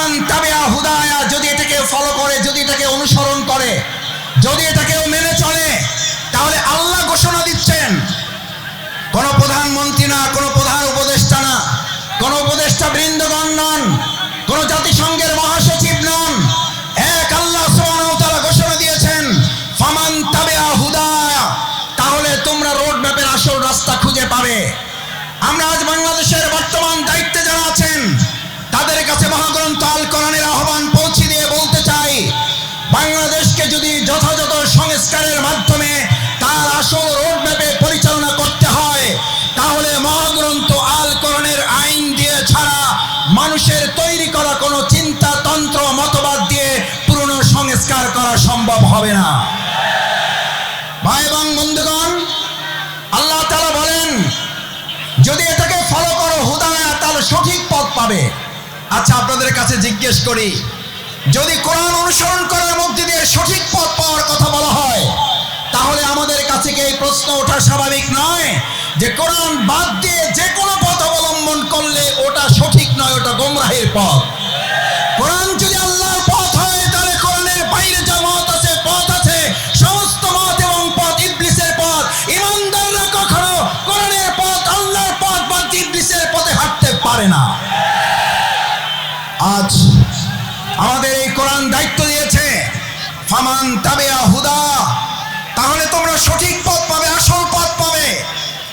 ফামান তাবিয়া হুদায়া, যদি এটাকে ফলো করে, যদি এটাকে অনুসরণ করে, যদি এটাকেও মেনে চলে, তাহলে আল্লাহ ঘোষণা দিচ্ছেন। কোন প্রধানমন্ত্রী না, কোন প্রধান উপদেষ্টা না, কোন উপদেষ্টা বৃন্দগণ নন, কোন জাতিসংঘের মহাসচিব নন। এক আল্লাহ তাআলা ঘোষণা দিয়েছেন, ফামান তাবিয়া হুদায়া তাহলে তোমরা রোড ম্যাপের আসল রাস্তা খুঁজে পাবে। আমরা আজ বাংলাদেশের বাংলাদেশকে যদি যথাযথ সংস্কারের মাধ্যমে তার আসল রোডম্যাপে পরিচালনা করতে হয়, তাহলে মহাগ্রন্থ আল কোরআনের আইন দিয়ে ছাড়া মানুষের তৈরি করা কোনো চিন্তা তন্ত্র মতবাদ দিয়ে পুরনো সংস্কার করা সম্ভব হবে না। ভাই এবং বন্ধুগণ, আল্লাহ তাআলা বলেন, যদি এটাকে ফলো করো, হুদায়া তাহলে সঠিক পথ পাবে। আচ্ছা আপনাদের কাছে জিজ্ঞেস করি, যদি কোরআন অনুসরণ করার প্রশ্ন ওঠা স্বাভাবিক নয় যে কোরআন বাদ দিয়ে যে কোনো পথ অবলম্বন করলে ওটা সঠিক নয়, ওটা গোমরাহের পথ। কোরআন যদি আল্লাহর পথ হয়, তাহলে কোরআনের বাইরে যা মত আছে, পথ আছে, সমস্ত মত এবং পথ ইবলিসের পথ। ইমানদাররা কখনো কোরআনের পথ, আল্লাহর পথ বা ইবলিসের পথে হাঁটতে পারে না। আজ আমাদের এই কোরআন দায়িত্ব দিয়েছে, ফামান তাবেয়া হুদা। তাহলে তোমরা সঠিক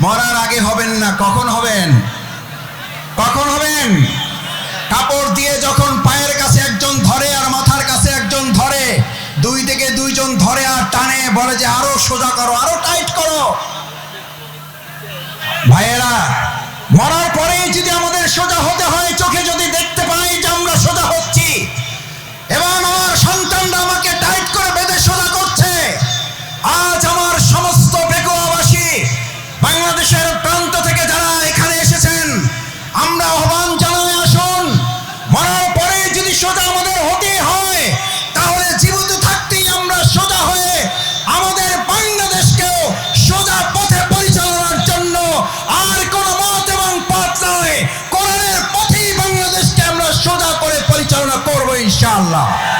মরার আগে হবেন না, কখন হবেন? কখন হবেন? কাপড় দিয়ে যখন পায়ের কাছে একজন ধরে আর মাথার কাছে একজন ধরে, দুই থেকে দুইজন ধরে আর টানে, বলে যে আরও সোজা করো, আরও টাইট করো। ভাইয়েরা, মরার পরেই যদি আমাদের সোজা হতে হয়, চোখে যদি ইনশাআল্লাহ।